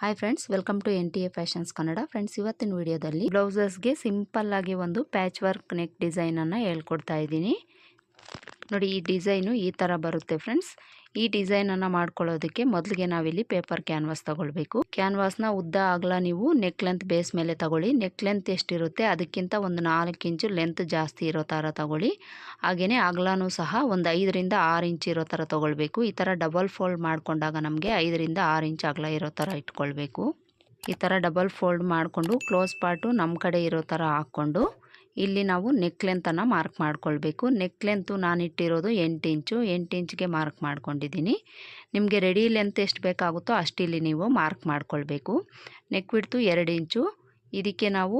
Hi friends welcome to N T A fashions Kannada friends ಇವತ್ತಿನ ವಿಡಿಯೋದಲ್ಲಿ ಬ್ಲೌಸಸ್ಗೆ simple ಆಗಿ ಒಂದು ಪ್ಯಾಚ್ ವರ್ಕ್ ನೆಕ್ ಡಿಸೈನನ್ನು ಹೇಳ್ಕೊಡ್ತಾ ಇದ್ದೀನಿ. ನೋಡಿ, ಈ ಡಿಸೈನು ಈ ಥರ ಬರುತ್ತೆ ಫ್ರೆಂಡ್ಸ್ ಈ ಡಿಸೈನನ್ನು ಮಾಡ್ಕೊಳ್ಳೋದಕ್ಕೆ ಮೊದಲಿಗೆ ನಾವಿಲ್ಲಿ ಪೇಪರ್ ಕ್ಯಾನ್ವಾಸ್ ತಗೊಳ್ಬೇಕು. ಕ್ಯಾನ್ವಾಸ್ನ ಉದ್ದ ಆಗಲ ನೀವು ನೆಕ್ ಲೆಂತ್ ಬೇಸ್ ಮೇಲೆ ತಗೊಳ್ಳಿ. ನೆಕ್ ಲೆಂತ್ ಎಷ್ಟಿರುತ್ತೆ ಅದಕ್ಕಿಂತ ಒಂದು ನಾಲ್ಕು ಇಂಚು ಲೆಂತ್ ಜಾಸ್ತಿ ಇರೋ ಥರ ತಗೊಳ್ಳಿ. ಹಾಗೆಯೇ ಅಗಲನೂ ಸಹ ಒಂದು ಐದರಿಂದ ಆರು ಇಂಚ್ ಇರೋ ಥರ ತೊಗೊಳ್ಬೇಕು. ಈ ಥರ ಡಬಲ್ ಫೋಲ್ಡ್ ಮಾಡಿಕೊಂಡಾಗ ನಮಗೆ ಐದರಿಂದ ಆರು ಇಂಚ್ ಅಗಲ ಇರೋ ಥರ ಇಟ್ಕೊಳ್ಬೇಕು. ಈ ಥರ ಡಬಲ್ ಫೋಲ್ಡ್ ಮಾಡಿಕೊಂಡು ಕ್ಲೋಸ್ ಪಾರ್ಟು ನಮ್ಮ ಕಡೆ ಇರೋ ಥರ ಹಾಕ್ಕೊಂಡು ಇಲ್ಲಿ ನಾವು ನೆಕ್ ಲೆಂತನ್ನು ಮಾರ್ಕ್ ಮಾಡ್ಕೊಳ್ಬೇಕು. ನೆಕ್ ಲೆಂತು ನಾನು ಇಟ್ಟಿರೋದು ಎಂಟು ಇಂಚು. ಎಂಟು ಇಂಚ್ಗೆ ಮಾರ್ಕ್ ಮಾಡ್ಕೊಂಡಿದ್ದೀನಿ. ನಿಮಗೆ ರೆಡಿ ಲೆಂತ್ ಎಷ್ಟು ಬೇಕಾಗುತ್ತೋ ಅಷ್ಟಿಲ್ಲಿ ನೀವು ಮಾರ್ಕ್ ಮಾಡ್ಕೊಳ್ಬೇಕು. ನೆಕ್ ಬಿಡ್ತು ಎರಡು ಇಂಚು. ಇದಕ್ಕೆ ನಾವು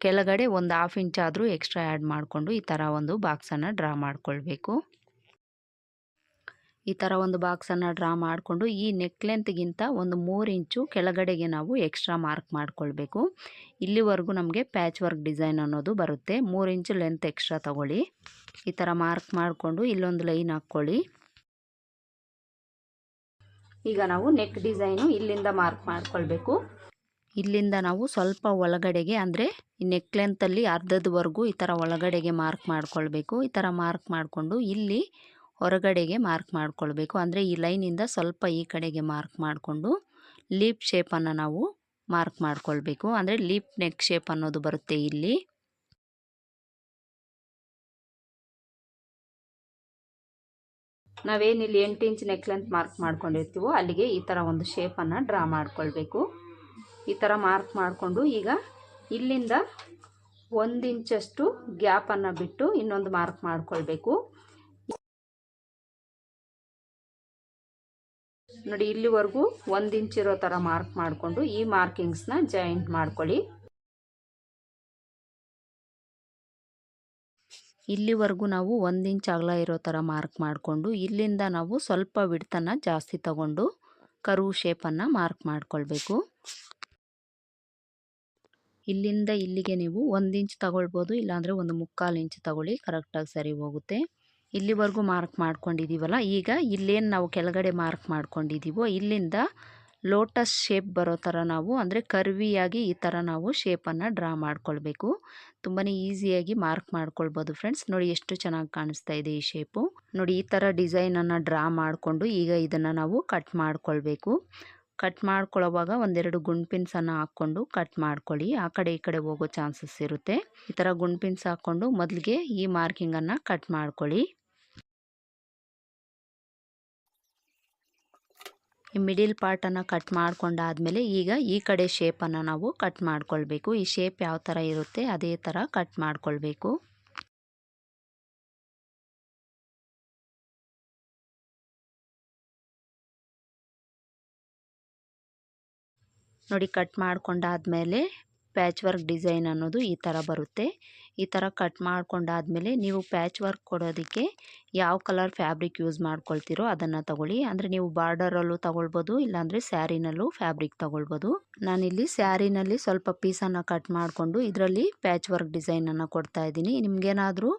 ಕೆಳಗಡೆ ಒಂದು ಹಾಫ್ ಇಂಚಾದರೂ ಎಕ್ಸ್ಟ್ರಾ ಆ್ಯಡ್ ಮಾಡಿಕೊಂಡು ಈ ಥರ ಒಂದು ಬಾಕ್ಸನ್ನು ಡ್ರಾ ಮಾಡ್ಕೊಳ್ಬೇಕು. ಈ ಥರ ಒಂದು ಬಾಕ್ಸನ್ನು ಡ್ರಾ ಮಾಡಿಕೊಂಡು ಈ ನೆಕ್ ಲೆಂತ್ಗಿಂತ ಒಂದು ಮೂರು ಇಂಚು ಕೆಳಗಡೆಗೆ ನಾವು ಎಕ್ಸ್ಟ್ರಾ ಮಾರ್ಕ್ ಮಾಡಿಕೊಳ್ಬೇಕು. ಇಲ್ಲಿವರೆಗೂ ನಮಗೆ ಪ್ಯಾಚ್ ವರ್ಕ್ ಡಿಸೈನ್ ಅನ್ನೋದು ಬರುತ್ತೆ. ಮೂರು ಇಂಚು ಲೆಂತ್ ಎಕ್ಸ್ಟ್ರಾ ತಗೊಳ್ಳಿ. ಈ ಥರ ಮಾರ್ಕ್ ಮಾಡಿಕೊಂಡು ಇಲ್ಲೊಂದು ಲೈನ್ ಹಾಕ್ಕೊಳ್ಳಿ. ಈಗ ನಾವು ನೆಕ್ ಡಿಸೈನು ಇಲ್ಲಿಂದ ಮಾರ್ಕ್ ಮಾಡ್ಕೊಳ್ಬೇಕು. ಇಲ್ಲಿಂದ ನಾವು ಸ್ವಲ್ಪ ಒಳಗಡೆಗೆ ಅಂದರೆ ನೆಕ್ ಲೆಂತಲ್ಲಿ ಅರ್ಧದವರೆಗೂ ಈ ಥರ ಒಳಗಡೆಗೆ ಮಾರ್ಕ್ ಮಾಡ್ಕೊಳ್ಬೇಕು. ಈ ಥರ ಮಾರ್ಕ್ ಮಾಡಿಕೊಂಡು ಇಲ್ಲಿ ಹೊರಗಡೆಗೆ ಮಾರ್ಕ್ ಮಾಡ್ಕೊಳ್ಬೇಕು. ಅಂದರೆ ಈ ಲೈನಿಂದ ಸ್ವಲ್ಪ ಈ ಕಡೆಗೆ ಮಾರ್ಕ್ ಮಾಡಿಕೊಂಡು ಲೀಪ್ ಶೇಪನ್ನು ನಾವು ಮಾರ್ಕ್ ಮಾಡ್ಕೊಳ್ಬೇಕು. ಅಂದರೆ ಲೀಪ್ ನೆಕ್ ಶೇಪ್ ಅನ್ನೋದು ಬರುತ್ತೆ ಇಲ್ಲಿ. ನಾವೇನಿಲ್ಲಿ ಎಂಟು ಇಂಚ್ ನೆಕ್ ಲೆಂತ್ ಮಾರ್ಕ್ ಮಾಡ್ಕೊಂಡಿರ್ತೀವೋ ಅಲ್ಲಿಗೆ ಈ ಥರ ಒಂದು ಶೇಪನ್ನು ಡ್ರಾ ಮಾಡ್ಕೊಳ್ಬೇಕು. ಈ ಥರ ಮಾರ್ಕ್ ಮಾಡಿಕೊಂಡು ಈಗ ಇಲ್ಲಿಂದ ಒಂದು ಇಂಚಷ್ಟು ಗ್ಯಾಪನ್ನು ಬಿಟ್ಟು ಇನ್ನೊಂದು ಮಾರ್ಕ್ ಮಾಡ್ಕೊಳ್ಬೇಕು. ನೋಡಿ, ಇಲ್ಲಿವರೆಗೂ ಒಂದು ಇಂಚ್ ಇರೋ ಥರ ಮಾರ್ಕ್ ಮಾಡಿಕೊಂಡು ಈ ಮಾರ್ಕಿಂಗ್ಸ್ನ ಜಾಯಿಂಟ್ ಮಾಡ್ಕೊಳ್ಳಿ. ಇಲ್ಲಿವರೆಗೂ ನಾವು ಒಂದು ಇಂಚ್ ಅಗಲ ಇರೋ ಥರ ಮಾರ್ಕ್ ಮಾಡಿಕೊಂಡು, ಇಲ್ಲಿಂದ ನಾವು ಸ್ವಲ್ಪ ವಿಡ್ತನ್ನು ಜಾಸ್ತಿ ತಗೊಂಡು ಕರು ಶೇಪನ್ನು ಮಾರ್ಕ್ ಮಾಡಿಕೊಳ್ಬೇಕು. ಇಲ್ಲಿಂದ ಇಲ್ಲಿಗೆ ನೀವು ಒಂದು ಇಂಚ್ ತಗೊಳ್ಬೋದು, ಇಲ್ಲಾಂದರೆ ಒಂದು ಮುಕ್ಕಾಲು ಇಂಚ್ ತಗೊಳ್ಳಿ ಕರೆಕ್ಟಾಗಿ ಸರಿ ಹೋಗುತ್ತೆ. ಇಲ್ಲಿವರೆಗೂ ಮಾರ್ಕ್ ಮಾಡ್ಕೊಂಡಿದ್ದೀವಲ್ಲ ಈಗ ಇಲ್ಲೇನು ನಾವು ಕೆಳಗಡೆ ಮಾರ್ಕ್ ಮಾಡ್ಕೊಂಡಿದ್ದೀವೋ ಇಲ್ಲಿಂದ ಲೋಟಸ್ ಶೇಪ್ ಬರೋ ಥರ ನಾವು, ಅಂದರೆ ಕರ್ವಿಯಾಗಿ ಈ ಥರ ನಾವು ಶೇಪನ್ನು ಡ್ರಾ ಮಾಡ್ಕೊಳ್ಬೇಕು. ತುಂಬಾ ಈಸಿಯಾಗಿ ಮಾರ್ಕ್ ಮಾಡ್ಕೊಳ್ಬೋದು ಫ್ರೆಂಡ್ಸ್ ನೋಡಿ ಎಷ್ಟು ಚೆನ್ನಾಗಿ ಕಾಣಿಸ್ತಾ ಇದೆ ಈ ಶೇಪು ನೋಡಿ ಈ ಥರ ಡಿಸೈನನ್ನು ಡ್ರಾ ಮಾಡಿಕೊಂಡು ಈಗ ಇದನ್ನು ನಾವು ಕಟ್ ಮಾಡ್ಕೊಳ್ಬೇಕು. ಕಟ್ ಮಾಡ್ಕೊಳ್ಳೋವಾಗ ಒಂದೆರಡು ಗುಂಡ್ ಪಿನ್ಸನ್ನು ಹಾಕ್ಕೊಂಡು ಕಟ್ ಮಾಡ್ಕೊಳ್ಳಿ. ಆ ಕಡೆ ಈ ಕಡೆ ಹೋಗೋ ಚಾನ್ಸಸ್ ಇರುತ್ತೆ. ಈ ಥರ ಗುಂಡ್ ಪಿನ್ಸ್ ಹಾಕ್ಕೊಂಡು ಮೊದಲಿಗೆ ಈ ಮಾರ್ಕಿಂಗನ್ನು ಕಟ್ ಮಾಡ್ಕೊಳ್ಳಿ. ಈ ಮಿಡಿಲ್ ಪಾರ್ಟನ್ನು ಕಟ್ ಮಾಡ್ಕೊಂಡಾದಮೇಲೆ ಈಗ ಈ ಕಡೆ ಶೇಪನ್ನು ನಾವು ಕಟ್ ಮಾಡ್ಕೊಳ್ಬೇಕು. ಈ ಶೇಪ್ ಯಾವ ಥರ ಇರುತ್ತೆ ಅದೇ ಥರ ಕಟ್ ಮಾಡ್ಕೊಳ್ಬೇಕು. ನೋಡಿ ಕಟ್ ಮಾಡ್ಕೊಂಡಾದಮೇಲೆ ಪ್ಯಾಚ್ ವರ್ಕ್ ಡಿಸೈನ್ ಅನ್ನೋದು ಈ ಥರ ಬರುತ್ತೆ. ಈ ಥರ ಕಟ್ ಮಾಡ್ಕೊಂಡಾದಮೇಲೆ ನೀವು ಪ್ಯಾಚ್ ವರ್ಕ್ ಕೊಡೋದಕ್ಕೆ ಯಾವ ಕಲರ್ ಫ್ಯಾಬ್ರಿಕ್ ಯೂಸ್ ಮಾಡ್ಕೊಳ್ತೀರೋ ಅದನ್ನು ತಗೊಳ್ಳಿ. ಅಂದರೆ ನೀವು ಬಾರ್ಡರಲ್ಲೂ ತಗೊಳ್ಬೋದು, ಇಲ್ಲಾಂದರೆ ಸ್ಯಾರಿನಲ್ಲೂ ಫ್ಯಾಬ್ರಿಕ್ ತಗೊಳ್ಬೋದು. ನಾನಿಲ್ಲಿ ಸ್ಯಾರಿನಲ್ಲಿ ಸ್ವಲ್ಪ ಪೀಸನ್ನು ಕಟ್ ಮಾಡಿಕೊಂಡು ಇದರಲ್ಲಿ ಪ್ಯಾಚ್ ವರ್ಕ್ ಡಿಸೈನನ್ನು ಕೊಡ್ತಾ ಇದ್ದೀನಿ. ನಿಮಗೇನಾದರೂ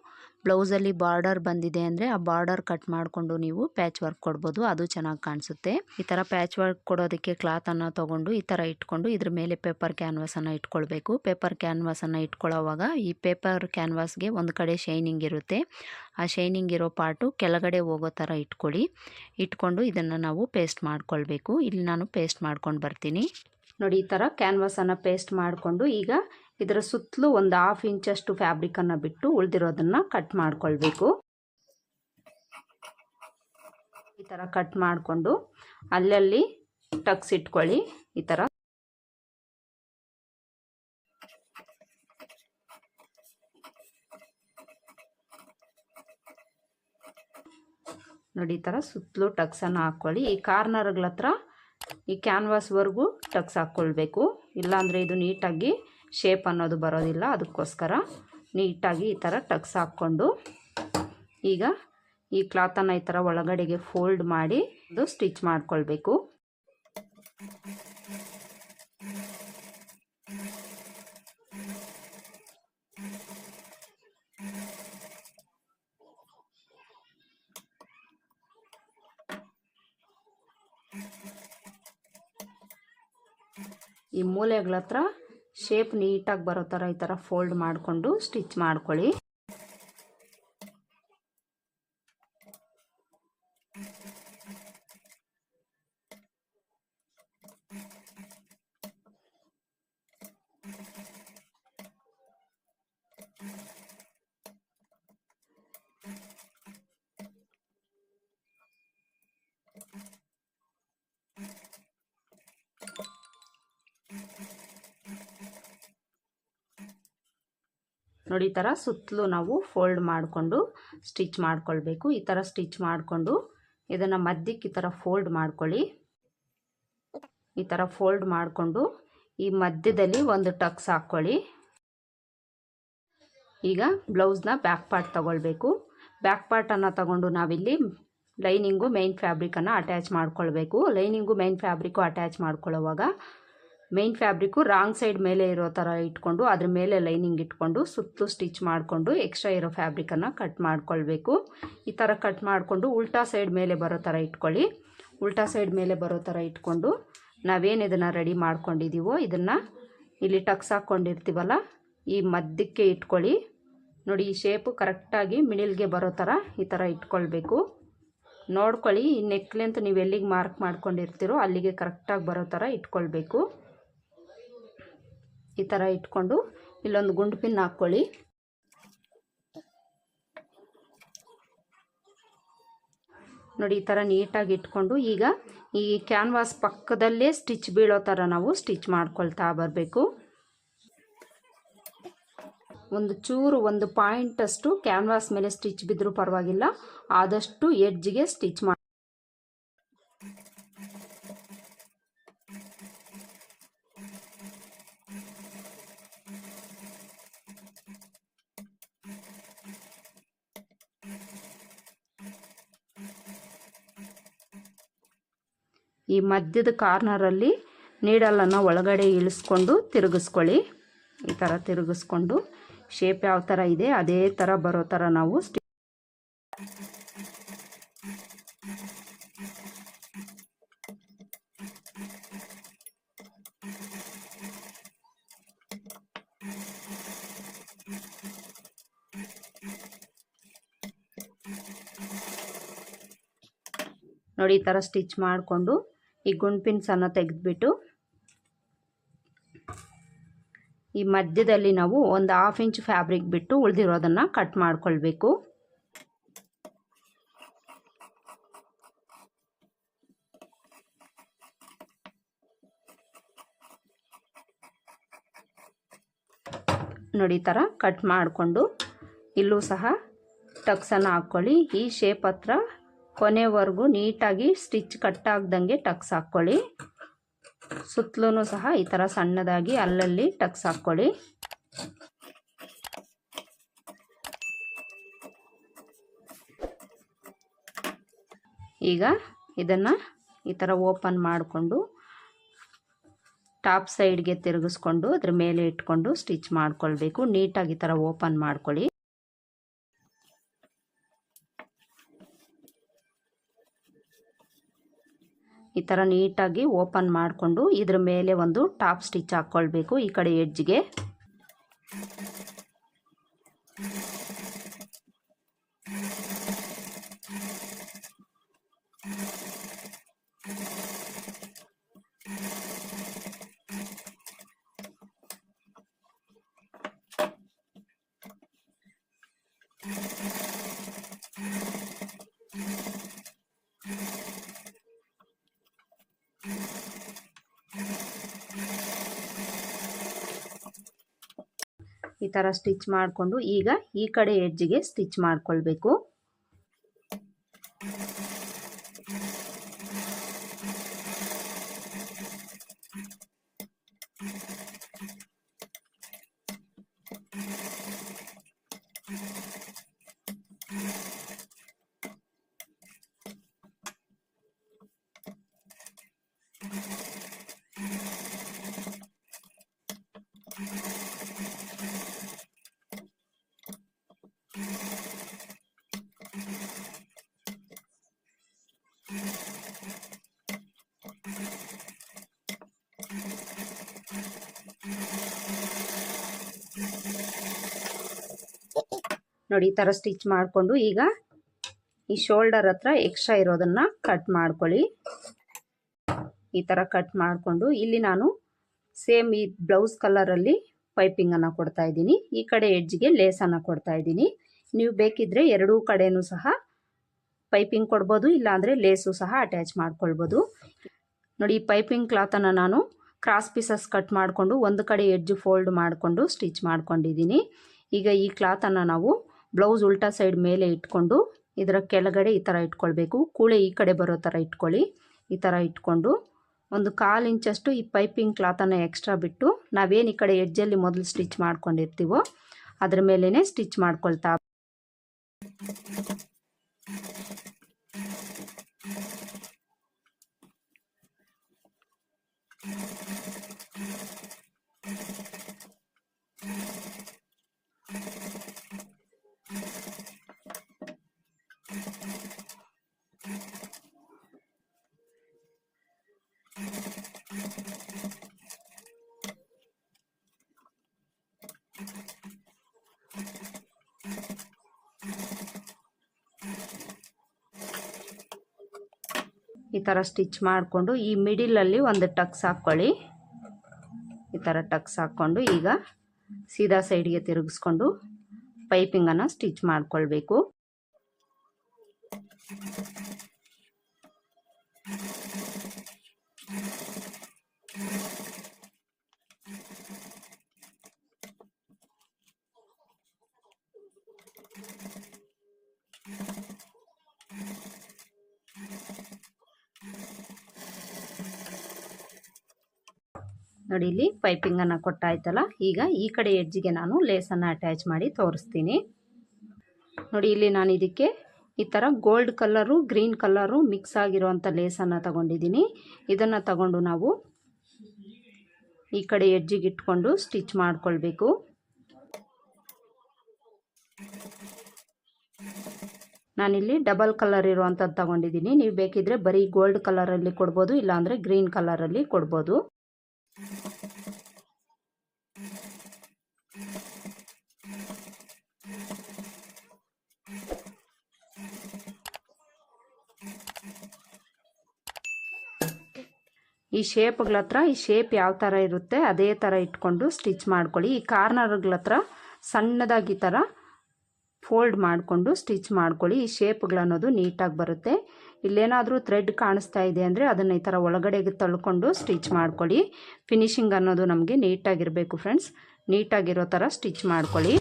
ಬ್ಲೌಸಲ್ಲಿ ಬಾರ್ಡರ್ ಬಂದಿದೆ ಅಂದರೆ ಆ ಬಾರ್ಡರ್ ಕಟ್ ಮಾಡಿಕೊಂಡು ನೀವು ಪ್ಯಾಚ್ ವರ್ಕ್ ಕೊಡ್ಬೋದು, ಅದು ಚೆನ್ನಾಗಿ ಕಾಣಿಸುತ್ತೆ. ಈ ಥರ ಪ್ಯಾಚ್ ವರ್ಕ್ ಕೊಡೋದಕ್ಕೆ ಕ್ಲಾತನ್ನು ತೊಗೊಂಡು ಈ ಥರ ಇಟ್ಕೊಂಡು ಇದ್ರ ಮೇಲೆ ಪೇಪರ್ ಕ್ಯಾನ್ವಾಸನ್ನು ಇಟ್ಕೊಳ್ಬೇಕು. ಪೇಪರ್ ಕ್ಯಾನ್ವಾಸನ್ನು ಇಟ್ಕೊಳ್ಳೋವಾಗ ಈ ಪೇಪರ್ ಕ್ಯಾನ್ವಾಸ್ಗೆ ಒಂದು ಕಡೆ ಶೈನಿಂಗ್ ಇರುತ್ತೆ. ಆ ಶೈನಿಂಗ್ ಇರೋ ಪಾರ್ಟು ಕೆಳಗಡೆ ಹೋಗೋ ಥರ ಇಟ್ಕೊಳ್ಳಿ. ಇಟ್ಕೊಂಡು ಇದನ್ನು ನಾವು ಪೇಸ್ಟ್ ಮಾಡ್ಕೊಳ್ಬೇಕು. ಇಲ್ಲಿ ನಾನು ಪೇಸ್ಟ್ ಮಾಡ್ಕೊಂಡು ಬರ್ತೀನಿ. ನೋಡಿ ಈ ಥರ ಕ್ಯಾನ್ವಾಸನ್ನು ಪೇಸ್ಟ್ ಮಾಡಿಕೊಂಡು ಈಗ ಇದರ ಸುತ್ತಲೂ ಒಂದು ಹಾಫ್ ಇಂಚಷ್ಟು ಫ್ಯಾಬ್ರಿಕನ್ನು ಬಿಟ್ಟು ಉಳಿದಿರೋದನ್ನು ಕಟ್ ಮಾಡ್ಕೊಳ್ಬೇಕು. ಈ ಥರ ಕಟ್ ಮಾಡಿಕೊಂಡು ಅಲ್ಲಲ್ಲಿ ಟಕ್ಸ್ ಇಟ್ಕೊಳ್ಳಿ, ಈ ಥರ ನೋಡಿ ಈ ಥರ ಸುತ್ತಲೂ ಟಕ್ಸನ್ನು ಹಾಕ್ಕೊಳ್ಳಿ. ಈ ಕಾರ್ನರ್ಗಳ ಹತ್ರ ಈ ಕ್ಯಾನ್ವಾಸ್ವರೆಗೂ ಟಕ್ಸ್ ಹಾಕ್ಕೊಳ್ಬೇಕು. ಇಲ್ಲಾಂದರೆ ಇದು ನೀಟಾಗಿ ಶೇಪ್ ಅನ್ನೋದು ಬರೋದಿಲ್ಲ. ಅದಕ್ಕೋಸ್ಕರ ನೀಟಾಗಿ ಈ ಥರ ಟಕ್ಸ್ ಹಾಕ್ಕೊಂಡು ಈಗ ಈ ಕ್ಲಾತನ್ನು ಈ ಥರ ಒಳಗಡೆಗೆ ಫೋಲ್ಡ್ ಮಾಡಿ ಅದು ಸ್ಟಿಚ್ ಮಾಡಿಕೊಳ್ಬೇಕು. ಈ ಮೂಲೆಗಳ ಹತ್ರ ಶೇಪ್ ನೀಟಾಗಿ ಬರೋ ಥರ ಈ ಥರ ಫೋಲ್ಡ್ ಮಾಡಿಕೊಂಡು ಸ್ಟಿಚ್ ಮಾಡ್ಕೊಳ್ಳಿ. ನೋಡಿ, ಈ ಥರ ಸುತ್ತಲೂ ನಾವು ಫೋಲ್ಡ್ ಮಾಡಿಕೊಂಡು ಸ್ಟಿಚ್ ಮಾಡ್ಕೊಳ್ಬೇಕು. ಈ ಥರ ಸ್ಟಿಚ್ ಮಾಡಿಕೊಂಡು ಇದನ್ನು ಮಧ್ಯಕ್ಕೆ ಈ ಥರ ಫೋಲ್ಡ್ ಮಾಡ್ಕೊಳ್ಳಿ. ಈ ಥರ ಫೋಲ್ಡ್ ಮಾಡಿಕೊಂಡು ಈ ಮಧ್ಯದಲ್ಲಿ ಒಂದು ಟಕ್ಸ್ ಹಾಕ್ಕೊಳ್ಳಿ. ಈಗ ಬ್ಲೌಸ್ನ ಬ್ಯಾಕ್ ಪಾರ್ಟ್ ತಗೊಳ್ಬೇಕು. ಬ್ಯಾಕ್ ಪಾರ್ಟನ್ನು ತಗೊಂಡು ನಾವಿಲ್ಲಿ ಲೈನಿಂಗು ಮೈನ್ ಫ್ಯಾಬ್ರಿಕನ್ನು ಅಟ್ಯಾಚ್ ಮಾಡ್ಕೊಳ್ಬೇಕು. ಲೈನಿಂಗು ಮೈನ್ ಫ್ಯಾಬ್ರಿಕ್ಕು ಅಟ್ಯಾಚ್ ಮಾಡ್ಕೊಳ್ಳೋವಾಗ ಮೇನ್ ಫ್ಯಾಬ್ರಿಕ್ಕು ರಾಂಗ್ ಸೈಡ್ ಮೇಲೆ ಇರೋ ಥರ ಇಟ್ಕೊಂಡು, ಅದ್ರ ಮೇಲೆ ಲೈನಿಂಗ್ ಇಟ್ಕೊಂಡು ಸುತ್ತಲೂ ಸ್ಟಿಚ್ ಮಾಡಿಕೊಂಡು ಎಕ್ಸ್ಟ್ರಾ ಇರೋ ಫ್ಯಾಬ್ರಿಕನ್ನು ಕಟ್ ಮಾಡ್ಕೊಳ್ಬೇಕು. ಈ ಥರ ಕಟ್ ಮಾಡಿಕೊಂಡು, ಉಲ್ಟಾ ಸೈಡ್ ಮೇಲೆ ಬರೋ ಥರ ಇಟ್ಕೊಳ್ಳಿ. ಉಲ್ಟಾ ಸೈಡ್ ಮೇಲೆ ಬರೋ ಥರ ಇಟ್ಕೊಂಡು, ನಾವೇನು ಇದನ್ನು ರೆಡಿ ಮಾಡ್ಕೊಂಡಿದ್ದೀವೋ ಇದನ್ನು ಇಲ್ಲಿ ಟಕ್ಸ್ ಹಾಕ್ಕೊಂಡಿರ್ತೀವಲ್ಲ ಈ ಮಧ್ಯಕ್ಕೆ ಇಟ್ಕೊಳ್ಳಿ. ನೋಡಿ, ಈ ಶೇಪು ಕರೆಕ್ಟಾಗಿ ಮಿಡಿಲ್ಗೆ ಬರೋ ಥರ ಈ ಥರ ಇಟ್ಕೊಳ್ಬೇಕು. ನೋಡ್ಕೊಳ್ಳಿ, ಈ ನೆಕ್ಲೆಂತ್ ನೀವು ಎಲ್ಲಿಗೆ ಮಾರ್ಕ್ ಮಾಡ್ಕೊಂಡಿರ್ತೀರೋ, ಅಲ್ಲಿಗೆ ಕರೆಕ್ಟಾಗಿ ಬರೋ ಥರ ಇಟ್ಕೊಳ್ಬೇಕು. ಈ ಥರ ಇಟ್ಕೊಂಡು ಇಲ್ಲೊಂದು ಗುಂಡು ಪಿನ್ ಹಾಕ್ಕೊಳ್ಳಿ ನೋಡಿ ಈ ಥರ ನೀಟಾಗಿ ಇಟ್ಕೊಂಡು ಈಗ ಈ ಕ್ಯಾನ್ವಾಸ್ ಪಕ್ಕದಲ್ಲೇ ಸ್ಟಿಚ್ ಬೀಳೋ ಥರ ನಾವು ಸ್ಟಿಚ್ ಮಾಡ್ಕೊಳ್ತಾ ಬರಬೇಕು. ಒಂದು ಚೂರು ಒಂದು ಪಾಯಿಂಟಷ್ಟು ಕ್ಯಾನ್ವಾಸ್ ಮೇಲೆ ಸ್ಟಿಚ್ ಬಿದ್ದರೂ ಪರವಾಗಿಲ್ಲ, ಆದಷ್ಟು ಎಡ್ಜ್ಗೆ ಸ್ಟಿಚ್ ಮಾಡಿ ಈ ಮಧ್ಯದ ಕಾರ್ನರಲ್ಲಿ ನೀಡಲನ್ನು ಒಳಗಡೆ ಇಳಿಸ್ಕೊಂಡು ತಿರುಗಿಸ್ಕೊಳ್ಳಿ. ಈ ಥರ ತಿರುಗಿಸ್ಕೊಂಡು ಶೇಪ್ ಯಾವ ಥರ ಇದೆ, ಅದೇ ಥರ ಬರೋ ಥರ ನಾವು ಸ್ಟಿ ನೋಡಿ ಈ ಥರ ಸ್ಟಿಚ್ ಮಾಡಿಕೊಂಡು ಈ ಗುಂಡ್ಪಿನ್ಸನ್ನು ತೆಗೆದುಬಿಟ್ಟು ಈ ಮಧ್ಯದಲ್ಲಿ ನಾವು ಒಂದು ಹಾಫ್ ಇಂಚ್ ಫ್ಯಾಬ್ರಿಕ್ ಬಿಟ್ಟು ಉಳಿದಿರೋದನ್ನು ಕಟ್ ಮಾಡ್ಕೊಳ್ಬೇಕು. ನೋಡಿ ಥರ ಕಟ್ ಮಾಡಿಕೊಂಡು ಇಲ್ಲೂ ಸಹ ಟಕ್ಸನ್ನು ಹಾಕ್ಕೊಳ್ಳಿ. ಈ ಶೇಪ್ ಹತ್ರ ಕೊನೆವರೆಗೂ ನೀಟಾಗಿ ಸ್ಟಿಚ್ ಕಟ್ಟಾಗ್ದಂಗೆ ಟಕ್ಸ್ ಹಾಕ್ಕೊಳ್ಳಿ. ಸುತ್ತಲೂ ಸಹ ಈ ಥರ ಸಣ್ಣದಾಗಿ ಅಲ್ಲಲ್ಲಿ ಟಕ್ಸ್ ಹಾಕ್ಕೊಳ್ಳಿ. ಈಗ ಇದನ್ನು ಈ ಥರ ಓಪನ್ ಮಾಡಿಕೊಂಡು ಟಾಪ್ ಸೈಡ್ಗೆ ತಿರುಗಿಸ್ಕೊಂಡು ಅದ್ರ ಮೇಲೆ ಇಟ್ಕೊಂಡು ಸ್ಟಿಚ್ ಮಾಡ್ಕೊಳ್ಬೇಕು. ನೀಟಾಗಿ ಈ ಥರ ಓಪನ್ ಮಾಡ್ಕೊಳ್ಳಿ. ಈ ಥರ ನೀಟಾಗಿ ಓಪನ್ ಮಾಡಿಕೊಂಡು ಇದ್ರ ಮೇಲೆ ಒಂದು ಟಾಪ್ ಸ್ಟಿಚ್ ಹಾಕ್ಕೊಳ್ಬೇಕು ಈ ಕಡೆ ಎಡ್ಜ್ಗೆ. ಈ ಥರ ಸ್ಟಿಚ್ ಮಾಡಿಕೊಂಡು ಈಗ ಈ ಕಡೆ ಎಡ್ಜಿಗೆ ಸ್ಟಿಚ್ ಮಾಡ್ಕೊಳ್ಬೇಕು. ನೋಡಿ, ಈ ಥರ ಸ್ಟಿಚ್ ಮಾಡಿಕೊಂಡು ಈಗ ಈ ಶೋಲ್ಡರ್ ಹತ್ರ ಎಕ್ಸ್ಟ್ರಾ ಇರೋದನ್ನು ಕಟ್ ಮಾಡ್ಕೊಳ್ಳಿ. ಈ ಥರ ಕಟ್ ಮಾಡಿಕೊಂಡು ಇಲ್ಲಿ ನಾನು ಸೇಮ್ ಈ ಬ್ಲೌಸ್ ಕಲರಲ್ಲಿ ಪೈಪಿಂಗನ್ನು ಕೊಡ್ತಾ ಇದ್ದೀನಿ. ಈ ಕಡೆ ಎಡ್ಜ್ಗೆ ಲೇಸನ್ನು ಕೊಡ್ತಾ ಇದ್ದೀನಿ. ನೀವು ಬೇಕಿದ್ದರೆ ಎರಡೂ ಕಡೆಯೂ ಸಹ ಪೈಪಿಂಗ್ ಕೊಡ್ಬೋದು, ಇಲ್ಲಾಂದರೆ ಲೇಸು ಸಹ ಅಟ್ಯಾಚ್ ಮಾಡ್ಕೊಳ್ಬೋದು. ನೋಡಿ, ಈ ಪೈಪಿಂಗ್ ಕ್ಲಾತನ್ನು ನಾನು ಕ್ರಾಸ್ ಪೀಸಸ್ ಕಟ್ ಮಾಡಿಕೊಂಡು ಒಂದು ಕಡೆ ಎಡ್ಜ್ ಫೋಲ್ಡ್ ಮಾಡಿಕೊಂಡು ಸ್ಟಿಚ್ ಮಾಡ್ಕೊಂಡಿದ್ದೀನಿ. ಈಗ ಈ ಕ್ಲಾತನ್ನು ನಾವು ಬ್ಲೌಸ್ ಉಲ್ಟಾ ಸೈಡ್ ಮೇಲೆ ಇಟ್ಕೊಂಡು ಇದರ ಕೆಳಗಡೆ ಈ ಥರ ಇಟ್ಕೊಳ್ಬೇಕು. ಕೂಳೆ ಈ ಕಡೆ ಬರೋ ಥರ ಇಟ್ಕೊಳ್ಳಿ. ಈ ಥರ ಇಟ್ಕೊಂಡು ಒಂದು ಕಾಲು ಇಂಚಷ್ಟು ಈ ಪೈಪಿಂಗ್ ಕ್ಲಾತನ್ನು ಎಕ್ಸ್ಟ್ರಾ ಬಿಟ್ಟು ನಾವೇನು ಈ ಕಡೆ ಎಡ್ಜಲ್ಲಿ ಮೊದಲು ಸ್ಟಿಚ್ ಮಾಡ್ಕೊಂಡಿರ್ತೀವೋ ಅದ್ರ ಮೇಲೇ ಸ್ಟಿಚ್ ಮಾಡ್ಕೊಳ್ತಾ ಈ ಥರ ಸ್ಟಿಚ್ ಮಾಡಿಕೊಂಡು ಈ ಮಿಡಿಲಲ್ಲಿ ಒಂದು ಟಕ್ಸ್ ಹಾಕ್ಕೊಳ್ಳಿ. ಈ ಥರ ಟಕ್ಸ್ ಹಾಕ್ಕೊಂಡು ಈಗ ಸೀದಾ ಸೈಡ್ಗೆ ತಿರುಗಿಸ್ಕೊಂಡು ಪೈಪಿಂಗನ್ನು ಸ್ಟಿಚ್ ಮಾಡ್ಕೊಳ್ಬೇಕು. ನೋಡಿ ಇಲ್ಲಿ ಪೈಪಿಂಗನ್ನು ಕೊಟ್ಟಾಯ್ತಲ್ಲ, ಈಗ ಈ ಕಡೆ ಎಡ್ಜಿಗೆ ನಾನು ಲೇಸನ್ನು ಅಟ್ಯಾಚ್ ಮಾಡಿ ತೋರಿಸ್ತೀನಿ. ನೋಡಿ, ಇಲ್ಲಿ ನಾನು ಇದಕ್ಕೆ ಈ ಥರ gold colour green colour mix ಆಗಿರುವಂಥ ಲೇಸನ್ನು ತಗೊಂಡಿದ್ದೀನಿ. ಇದನ್ನು ತಗೊಂಡು ನಾವು ಈ ಕಡೆ ಎಡ್ಜಿಗೆ ಇಟ್ಕೊಂಡು ಸ್ಟಿಚ್ ಮಾಡಿಕೊಳ್ಬೇಕು. ನಾನಿಲ್ಲಿ ಡಬಲ್ ಕಲರ್ ಇರುವಂಥದ್ದು ತಗೊಂಡಿದ್ದೀನಿ. ನೀವು ಬೇಕಿದ್ರೆ ಬರೀ ಗೋಲ್ಡ್ ಕಲರಲ್ಲಿ ಕೊಡ್ಬೋದು, ಇಲ್ಲಾಂದರೆ ಗ್ರೀನ್ ಕಲರಲ್ಲಿ ಕೊಡ್ಬೋದು. ಈ ಶೇಪ್ಗಳ ಹತ್ರ ಈ ಶೇಪ್ ಯಾವ ಥರ ಇರುತ್ತೆ ಅದೇ ಥರ ಇಟ್ಕೊಂಡು ಸ್ಟಿಚ್ ಮಾಡ್ಕೊಳ್ಳಿ. ಈ ಕಾರ್ನರ್ಗಳ ಹತ್ರ ಸಣ್ಣದಾಗಿ ಈ ಥರ ಫೋಲ್ಡ್ ಮಾಡಿಕೊಂಡು ಸ್ಟಿಚ್ ಮಾಡ್ಕೊಳ್ಳಿ. ಈ ಶೇಪ್ಗಳನ್ನೋದು ನೀಟಾಗಿ ಬರುತ್ತೆ. ಇಲ್ಲೇನಾದರೂ ಥ್ರೆಡ್ ಕಾಣಿಸ್ತಾ ಇದೆ ಅಂದರೆ ಅದನ್ನು ಈ ಥರ ಒಳಗಡೆಗೆ ತಳ್ಕೊಂಡು ಸ್ಟಿಚ್ ಮಾಡ್ಕೊಳ್ಳಿ. ಫಿನಿಶಿಂಗ್ ಅನ್ನೋದು ನಮಗೆ ನೀಟಾಗಿರಬೇಕು ಫ್ರೆಂಡ್ಸ್. ನೀಟಾಗಿರೋ ಥರ ಸ್ಟಿಚ್ ಮಾಡ್ಕೊಳ್ಳಿ.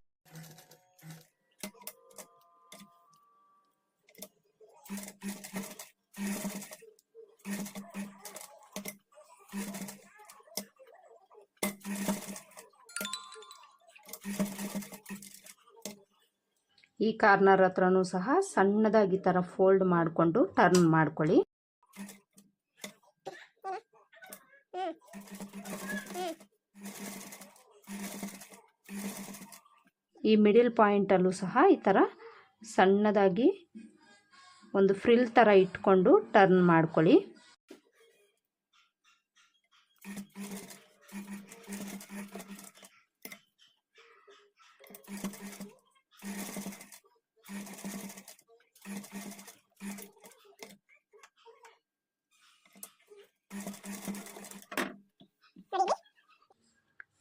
ಈ ಕಾರ್ನರ್ ಹತ್ರನೂ ಸಹ ಸಣ್ಣದಾಗಿ ಥರ ಫೋಲ್ಡ್ ಮಾಡಿಕೊಂಡು ಟರ್ನ್ ಮಾಡ್ಕೊಳ್ಳಿ. ಈ ಮಿಡಿಲ್ ಪಾಯಿಂಟಲ್ಲೂ ಸಹ ಈ ಥರ ಸಣ್ಣದಾಗಿ ಒಂದು ಫ್ರಿಲ್ ಥರ ಇಟ್ಕೊಂಡು ಟರ್ನ್ ಮಾಡ್ಕೊಳ್ಳಿ.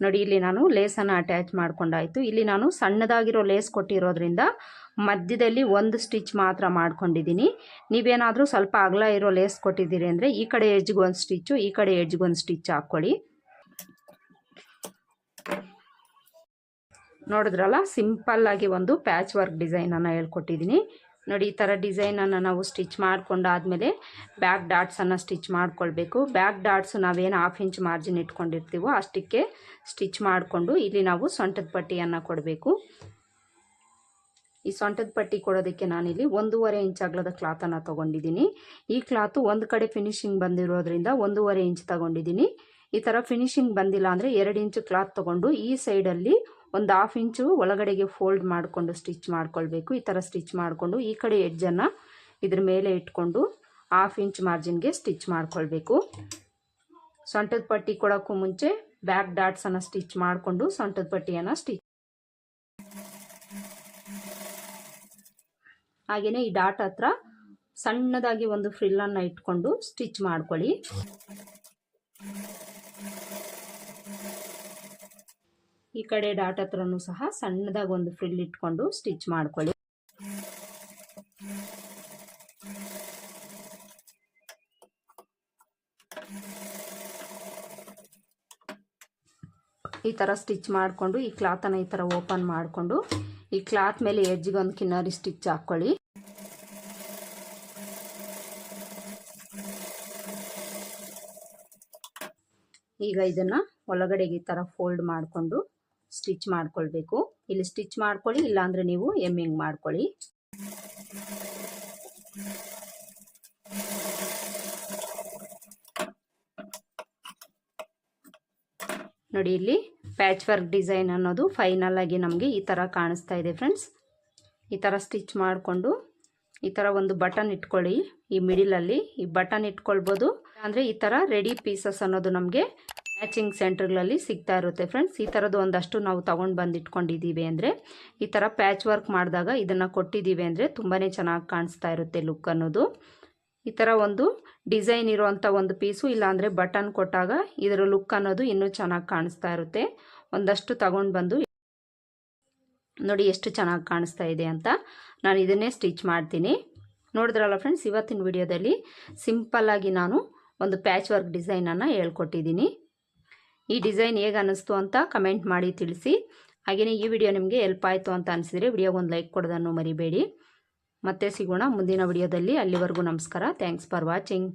ನೋಡಿ, ಇಲ್ಲಿ ನಾನು ಲೇಸನ್ನು ಅಟ್ಯಾಚ್ ಮಾಡ್ಕೊಂಡಾಯಿತು. ಇಲ್ಲಿ ನಾನು ಸಣ್ಣದಾಗಿರೋ ಲೇಸ್ ಕೊಟ್ಟಿರೋದ್ರಿಂದ ಮಧ್ಯದಲ್ಲಿ ಒಂದು ಸ್ಟಿಚ್ ಮಾತ್ರ ಮಾಡ್ಕೊಂಡಿದ್ದೀನಿ. ನೀವೇನಾದರೂ ಸ್ವಲ್ಪ ಅಗಲ ಇರೋ ಲೇಸ್ ಕೊಟ್ಟಿದ್ದೀರಿ ಅಂದರೆ ಈ ಕಡೆ ಎಜ್ಗೊಂದು ಸ್ಟಿಚ್ಚು ಈ ಕಡೆ ಎಜ್ಗೊಂದು ಸ್ಟಿಚ್ ಹಾಕ್ಕೊಳ್ಳಿ. ನೋಡಿದ್ರಲ್ಲ ಸಿಂಪಲ್ಲಾಗಿ ಒಂದು ಪ್ಯಾಚ್ ವರ್ಕ್ ಡಿಸೈನನ್ನು ಹೇಳ್ಕೊಟ್ಟಿದ್ದೀನಿ. ನೋಡಿ, ಈ ಥರ ಡಿಸೈನನ್ನು ನಾವು ಸ್ಟಿಚ್ ಮಾಡ್ಕೊಂಡಾದಮೇಲೆ ಬ್ಯಾಕ್ ಡಾಟ್ಸನ್ನು ಸ್ಟಿಚ್ ಮಾಡಿಕೊಳ್ಬೇಕು. ಬ್ಯಾಕ್ ಡಾಟ್ಸು ನಾವೇನು ಹಾಫ್ ಇಂಚ್ ಮಾರ್ಜಿನ್ ಇಟ್ಕೊಂಡಿರ್ತೀವೋ ಅಷ್ಟಕ್ಕೆ ಸ್ಟಿಚ್ ಮಾಡಿಕೊಂಡು ಇಲ್ಲಿ ನಾವು ಸೊಂಟದ ಪಟ್ಟಿಯನ್ನು ಕೊಡಬೇಕು. ಈ ಸೊಂಟದ ಪಟ್ಟಿ ಕೊಡೋದಕ್ಕೆ ನಾನಿಲ್ಲಿ ಒಂದೂವರೆ ಇಂಚ್ ಅಗಲದ ಕ್ಲಾತನ್ನು ತೊಗೊಂಡಿದ್ದೀನಿ. ಈ ಕ್ಲಾತು ಒಂದು ಕಡೆ ಫಿನಿಶಿಂಗ್ ಬಂದಿರೋದ್ರಿಂದ ಒಂದೂವರೆ ಇಂಚ್ ತೊಗೊಂಡಿದ್ದೀನಿ. ಈ ಥರ ಫಿನಿಶಿಂಗ್ ಬಂದಿಲ್ಲ ಅಂದರೆ ಎರಡು ಇಂಚು ಕ್ಲಾತ್ ತೊಗೊಂಡು ಈ ಸೈಡಲ್ಲಿ ಒಂದು ಹಾಫ್ ಇಂಚು ಒಳಗಡೆಗೆ ಫೋಲ್ಡ್ ಮಾಡಿಕೊಂಡು ಸ್ಟಿಚ್ ಮಾಡ್ಕೊಳ್ಬೇಕು. ಈ ಥರ ಸ್ಟಿಚ್ ಮಾಡಿಕೊಂಡು ಈ ಕಡೆ ಎಡ್ಜನ್ನು ಇದ್ರ ಮೇಲೆ ಇಟ್ಕೊಂಡು ಹಾಫ್ ಇಂಚ್ ಮಾರ್ಜಿನ್ಗೆ ಸ್ಟಿಚ್ ಮಾಡ್ಕೊಳ್ಬೇಕು. ಸೊಂಟದ ಪಟ್ಟಿ ಕೊಡೋಕ್ಕೂ ಮುಂಚೆ ಬ್ಯಾಕ್ ಡಾಟ್ಸನ್ನು ಸ್ಟಿಚ್ ಮಾಡಿಕೊಂಡು ಸೊಂಟದ ಪಟ್ಟಿಯನ್ನು ಸ್ಟಿಚ್ ಹಾಗೆಯೇ ಈ ಡಾಟ್ ಹತ್ರ ಸಣ್ಣದಾಗಿ ಒಂದು ಫ್ರಿಲ್ಲನ್ನು ಇಟ್ಕೊಂಡು ಸ್ಟಿಚ್ ಮಾಡ್ಕೊಳ್ಳಿ. ಈ ಕಡೆ ಡಾಟ್ ಹತ್ರನೂ ಸಹ ಸಣ್ಣದಾಗಿ ಒಂದು ಫ್ರಿಲ್ ಇಟ್ಕೊಂಡು ಸ್ಟಿಚ್ ಮಾಡ್ಕೊಳ್ಳಿ. ಈ ಥರ ಸ್ಟಿಚ್ ಮಾಡಿಕೊಂಡು, ಈ ಕ್ಲಾತನ್ನು ಈ ಥರ ಓಪನ್ ಮಾಡಿಕೊಂಡು, ಈ ಕ್ಲಾತ್ ಮೇಲೆ ಎಡ್ಜಿಗೆ ಒಂದು ಕಿನ್ನರಿ ಸ್ಟಿಚ್ ಹಾಕ್ಕೊಳ್ಳಿ ಈಗ ಇದನ್ನು ಒಳಗಡೆಗೆ ಈ ಥರ ಫೋಲ್ಡ್ ಮಾಡಿಕೊಂಡು ಸ್ಟಿಚ್ ಮಾಡ್ಕೊಳ್ಬೇಕು. ಇಲ್ಲಿ ಸ್ಟಿಚ್ ಮಾಡ್ಕೊಳ್ಳಿ, ಇಲ್ಲಾಂದ್ರೆ ನೀವು ಎಮ್ಮಿಂಗ್ ಮಾಡ್ಕೊಳ್ಳಿ. ನೋಡಿ, ಇಲ್ಲಿ ಪ್ಯಾಚ್ ವರ್ಕ್ ಡಿಸೈನ್ ಅನ್ನೋದು ಫೈನಲ್ ಆಗಿ ನಮಗೆ ಈ ಥರ ಕಾಣಿಸ್ತಾ ಇದೆ ಫ್ರೆಂಡ್ಸ್. ಈ ಥರ ಸ್ಟಿಚ್ ಮಾಡಿಕೊಂಡು, ಈ ಥರ ಒಂದು ಬಟನ್ ಇಟ್ಕೊಳ್ಳಿ. ಈ ಮಿಡಿಲಲ್ಲಿ ಈ ಬಟನ್ ಇಟ್ಕೊಳ್ಬೋದು. ಅಂದರೆ ಈ ಥರ ರೆಡಿ ಪೀಸಸ್ ಅನ್ನೋದು ನಮಗೆ ಮ್ಯಾಚಿಂಗ್ ಸೆಂಟ್ರ್ಗಳಲ್ಲಿ ಸಿಗ್ತಾ ಇರುತ್ತೆ ಫ್ರೆಂಡ್ಸ್ ಈ ಥರದ್ದು ಒಂದಷ್ಟು ನಾವು ತೊಗೊಂಡು ಬಂದು ಇಟ್ಕೊಂಡಿದ್ದೀವಿ ಅಂದರೆ, ಈ ಥರ ಪ್ಯಾಚ್ ವರ್ಕ್ ಮಾಡಿದಾಗ ಇದನ್ನು ಕೊಟ್ಟಿದ್ದೀವಿ ಅಂದರೆ ತುಂಬಾ ಚೆನ್ನಾಗಿ ಕಾಣಿಸ್ತಾ ಇರುತ್ತೆ ಲುಕ್ ಅನ್ನೋದು. ಈ ಥರ ಒಂದು ಡಿಸೈನ್ ಇರುವಂಥ ಒಂದು ಪೀಸು ಇಲ್ಲಾಂದರೆ ಬಟನ್ ಕೊಟ್ಟಾಗ ಇದರ ಲುಕ್ ಅನ್ನೋದು ಇನ್ನೂ ಚೆನ್ನಾಗಿ ಕಾಣಿಸ್ತಾ ಇರುತ್ತೆ. ಒಂದಷ್ಟು ತಗೊಂಡು ಬಂದು ನೋಡಿ ಎಷ್ಟು ಚೆನ್ನಾಗಿ ಕಾಣಿಸ್ತಾ ಇದೆ ಅಂತ ನಾನು ಇದನ್ನೇ ಸ್ಟಿಚ್ ಮಾಡ್ತೀನಿ. ನೋಡಿದ್ರಲ್ಲ ಫ್ರೆಂಡ್ಸ್ ಇವತ್ತಿನ ವಿಡಿಯೋದಲ್ಲಿ ಸಿಂಪಲ್ಲಾಗಿ ನಾನು ಒಂದು ಪ್ಯಾಚ್ ವರ್ಕ್ ಡಿಸೈನನ್ನು ಹೇಳ್ಕೊಟ್ಟಿದ್ದೀನಿ. ಈ ಡಿಸೈನ್ ಹೇಗೆ ಅನ್ನಿಸ್ತು ಅಂತ ಕಮೆಂಟ್ ಮಾಡಿ ತಿಳಿಸಿ. ಹಾಗೆಯೇ ಈ ವಿಡಿಯೋ ನಿಮಗೆ ಹೆಲ್ಪ್ ಆಯಿತು ಅಂತ ಅನಿಸಿದರೆ ವಿಡಿಯೋಗೊಂದು ಲೈಕ್ ಕೊಡೋದನ್ನು ಮರಿಬೇಡಿ. ಮತ್ತೆ ಸಿಗೋಣ ಮುಂದಿನ ವಿಡಿಯೋದಲ್ಲಿ. ಅಲ್ಲಿವರೆಗೂ ನಮಸ್ಕಾರ. Thanks for watching